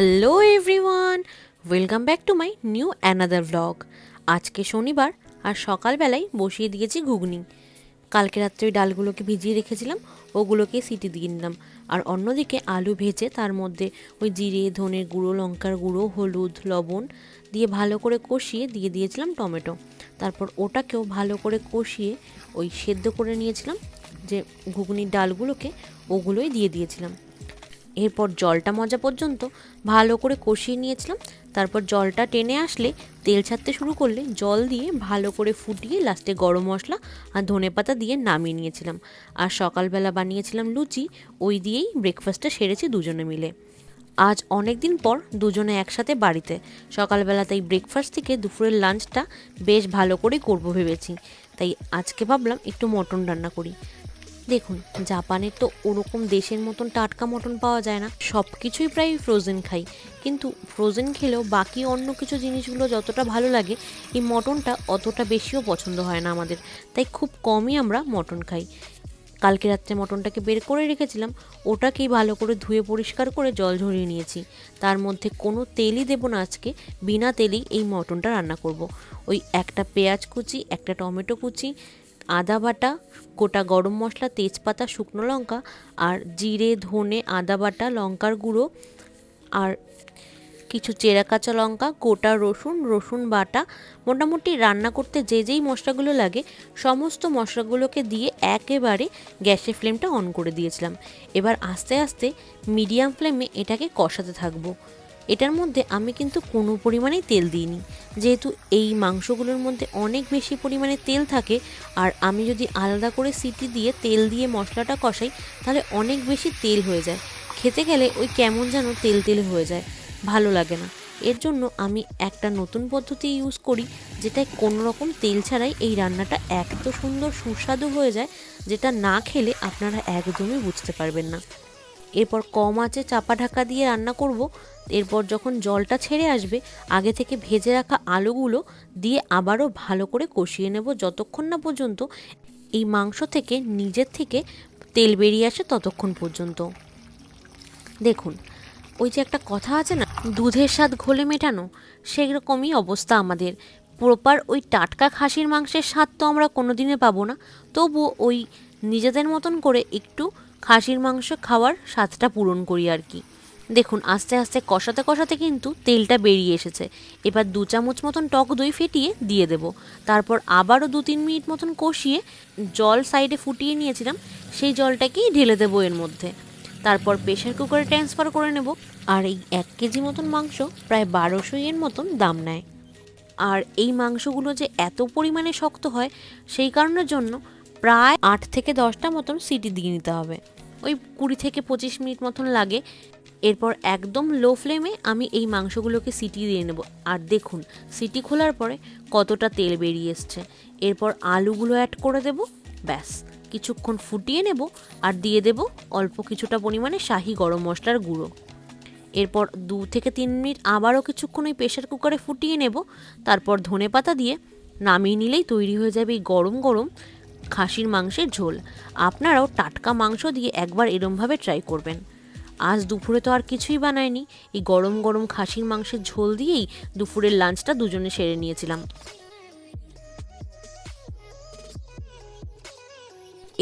Hello everyone welcome back to my new another vlog আজকে শনিবার আর সকালবেলায় বসিয়ে দিয়েছি ঘুগনি। কালকে রাত্রে ওই ডালগুলোকে ভিজিয়ে রেখেছিলাম, ওগুলোকে সিটি দিয়ে নিলাম। আর অন্যদিকে আলু ভেজে তার মধ্যে ওই জিরে, ধনের গুঁড়ো, লঙ্কার গুঁড়ো, হলুদ, লবণ দিয়ে ভালো করে কষিয়ে দিয়ে দিয়েছিলাম টমেটো। তারপর ওটাকেও ভালো করে কষিয়ে ওই সেদ্ধ করে নিয়েছিলাম, যে ঘুগনির ডালগুলোকে ওগুলোই দিয়ে দিয়েছিলাম। এরপর জলটা মজা পর্যন্ত ভালো করে কষিয়ে নিয়েছিলাম। তারপর জলটা টেনে আসলে তেল ছাড়তে শুরু করলে জল দিয়ে ভালো করে ফুটিয়ে লাস্টে গরম মশলা আর ধনেপাতা দিয়ে নামিয়ে নিয়েছিলাম। আর সকালবেলা বানিয়েছিলাম লুচি, ওই দিয়েই ব্রেকফাস্টটা সেরেছি দুজনে মিলে। আজ অনেক দিন পর দুজনে একসাথে বাড়িতে। সকালবেলা তাই ব্রেকফাস্ট থেকে দুপুরের লাঞ্চটা বেশ ভালো করে করব ভেবেছি। তাই আজকে ভাবলাম একটু মটন রান্না করি। দেখুন, জাপানের তো ওরকম দেশের মতন টাটকা মটন পাওয়া যায় না। সব কিছুই প্রায় ফ্রোজেন খাই। কিন্তু ফ্রোজেন খেলেও বাকি অন্য কিছু জিনিসগুলো যতটা ভালো লাগে, এই মটনটা অতটা বেশিও পছন্দ হয় না আমাদের। তাই খুব কমই আমরা মটন খাই। কালকে রাত্রে মটনটাকে বের করে রেখেছিলাম, ওটাকেই ভালো করে ধুয়ে পরিষ্কার করে জল ঝরিয়ে নিয়েছি। তার মধ্যে কোনো তেলই দেবো না আজকে, বিনা তেলেই এই মটনটা রান্না করব। ওই একটা পেঁয়াজ কুচি, একটা টমেটো কুচি আদা বাটা, গোটা গরম মশলা, তেজপাতা, শুকনো লঙ্কা আর জিরে, ধনে, আদা বাটা, লঙ্কার গুঁড়ো আর কিছু চেরা কাঁচা লঙ্কা, গোটা রসুন রসুন বাটা। মোটামুটি রান্না করতে যে যেই মশলাগুলো লাগে, সমস্ত মশলাগুলোকে দিয়ে একেবারে গ্যাসের ফ্লেমটা অন করে দিয়েছিলাম। এবার আস্তে আস্তে মিডিয়াম ফ্লেমে এটাকে কষাতে থাকব। এটার মধ্যে আমি কিন্তু কোনো পরিমাণেই তেল দিইনি। যেহেতু এই মাংসগুলোর মধ্যে অনেক বেশি পরিমাণে তেল থাকে, আর আমি যদি আলাদা করে সিটি দিয়ে তেল দিয়ে মশলাটা কষাই, তাহলে অনেক বেশি তেল হয়ে যায়। খেতে গেলে ওই কেমন যেন তেল তেল হয়ে যায়, ভালো লাগে না। এর জন্য আমি একটা নতুন পদ্ধতি ইউজ করি, যেটায় কোনো রকম তেল ছাড়াই এই রান্নাটা এত সুন্দর সুস্বাদু হয়ে যায়, যেটা না খেলে আপনারা একদমই বুঝতে পারবেন না। এরপর কম আঁচে চাপা ঢাকা দিয়ে রান্না করব। এরপর যখন জলটা ছেড়ে আসবে, আগে থেকে ভেজে রাখা আলুগুলো দিয়ে আবারও ভালো করে কষিয়ে নেব যতক্ষণ না পর্যন্ত এই মাংস থেকে, নিজের থেকে তেল বেরিয়ে আসে ততক্ষণ পর্যন্ত। দেখুন, ওই যে একটা কথা আছে না, দুধের স্বাদ ঘোলে মেটানো, সেরকমই অবস্থা আমাদের। প্রপার ওই টাটকা খাসির মাংসের স্বাদ তো আমরা কোনো দিনে পাবো না। তবু ওই নিজেদের মতন করে একটু খাসির মাংস খাওয়ার স্বাদটা পূরণ করি আর কি। দেখুন, আস্তে আস্তে কষাতে কষাতে কিন্তু তেলটা বেরিয়ে এসেছে। এবার দু চামচ মতন টক দই ফেটিয়ে দিয়ে দেব। তারপর আবারও দু তিন মিনিট মতন কষিয়ে জল সাইডে ফুটিয়ে নিয়েছিলাম, সেই জলটাকেই ঢেলে দেবো এর মধ্যে। তারপর প্রেশার কুকারে ট্রান্সফার করে নেব। আর এই এক কেজি মতন মাংস প্রায় বারোশো এর মতন দাম নেয়। আর এই মাংসগুলো যে এত পরিমাণে শক্ত হয়, সেই কারণের জন্য প্রায় আট থেকে দশটা মতন সিটি দিয়ে নিতে হবে। ওই কুড়ি থেকে পঁচিশ মিনিট মতন লাগে। এরপর একদম লো ফ্লেমে আমি এই মাংসগুলোকে সিটি দিয়ে নেব। আর দেখুন, সিটি খোলার পরে কতটা তেল বেরিয়ে এসছে। এরপর আলুগুলো অ্যাড করে দেব, ব্যাস। কিছুক্ষণ ফুটিয়ে নেব আর দিয়ে দেব অল্প কিছুটা পরিমাণে শাহি গরম মশলার গুঁড়ো। এরপর দু থেকে তিন মিনিট আবারও কিছুক্ষণ ওই প্রেশার কুকারে ফুটিয়ে নেব। তারপর ধনে পাতা দিয়ে নামিয়ে নিলেই তৈরি হয়ে যাবে এই গরম গরম খাসির মাংসের ঝোল। আপনারাও টাটকা মাংস দিয়ে একবার এরমভাবে ট্রাই করবেন। আজ দুপুরে তো আর কিছুই বানায়নি এই গরম গরম খাসির মাংসের ঝোল দিয়েই দুপুরের লাঞ্চটা দুজনে সেরে নিয়েছিলাম।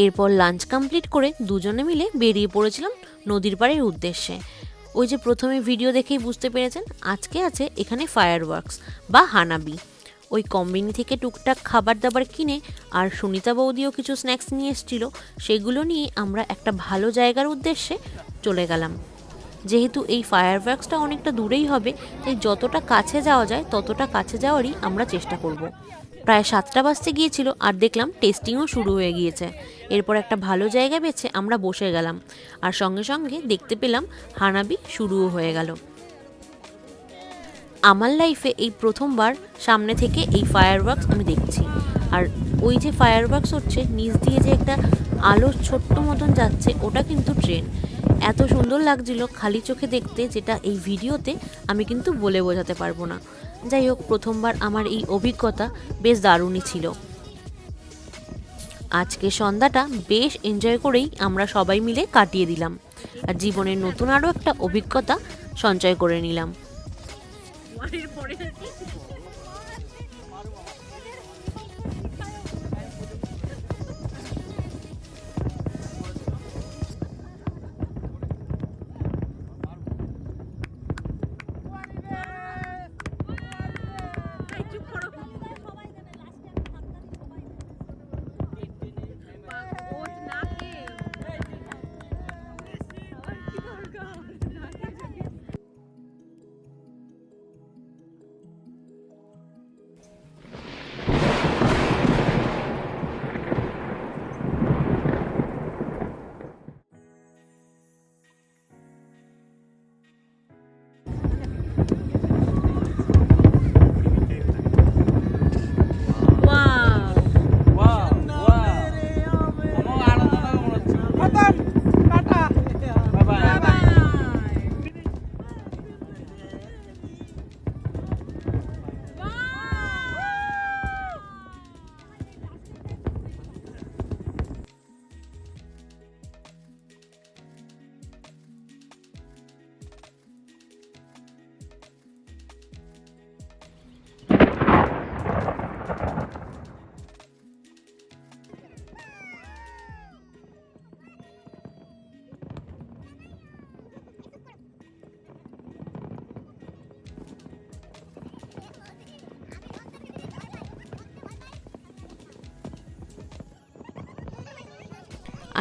এরপর লাঞ্চ কমপ্লিট করে দুজনে মিলে বেরিয়ে পড়েছিলাম নদীর পাড়ের উদ্দেশ্যে। ওই যে প্রথমে ভিডিও দেখেই বুঝতে পেরেছেন, আজকে আছে এখানে ফায়ার বা হানাবি। ওই কম্বিনি থেকে টুকটাক খাবার দাবার কিনে আর সুনিতা বৌদিও কিছু স্ন্যাক্স নিয়ে এসেছিল, সেগুলো নিয়ে আমরা একটা ভালো জায়গার উদ্দেশ্যে চলে গেলাম। যেহেতু এই ফায়ার ওয়ার্কসটা অনেকটা দূরেই হবে, তাই যতটা কাছে যাওয়া যায়, ততটা কাছে যাওয়ারই আমরা চেষ্টা করব। প্রায় সাতটা বাজতে গিয়েছিল আর দেখলাম টেস্টিংও শুরু হয়ে গিয়েছে। এরপর একটা ভালো জায়গা বেছে আমরা বসে গেলাম। আর সঙ্গে সঙ্গে দেখতে পেলাম হানাবি শুরুও হয়ে গেল। আমার লাইফে এই প্রথমবার সামনে থেকে এই ফায়ার ওয়ার্কস আমি দেখছি। আর ওই যে ফায়ার ওয়ার্কস হচ্ছে, নিচ দিয়ে যে একটা আলো ছোট্ট মতন যাচ্ছে, ওটা কিন্তু ট্রেন এত সুন্দর লাগছিল খালি চোখে দেখতে, যেটা এই ভিডিওতে আমি কিন্তু বলে বোঝাতে পারব না। যাই হোক, প্রথমবার আমার এই অভিজ্ঞতা বেশ দারুণই ছিল। আজকে সন্ধ্যাটা বেশ এনজয় করেই আমরা সবাই মিলে কাটিয়ে দিলাম। আর জীবনের নতুন আরও একটা অভিজ্ঞতা সঞ্চয় করে নিলাম। 머리를 버리는 말을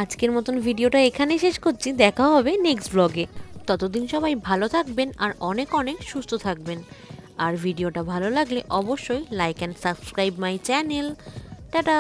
আজকের মতন ভিডিওটা এখানে শেষ করছি। দেখা হবে নেক্সট ব্লগে ততদিন সবাই ভালো থাকবেন আর অনেক অনেক সুস্থ থাকবেন। আর ভিডিওটা ভালো লাগলে অবশ্যই like and subscribe my channel ta-ta!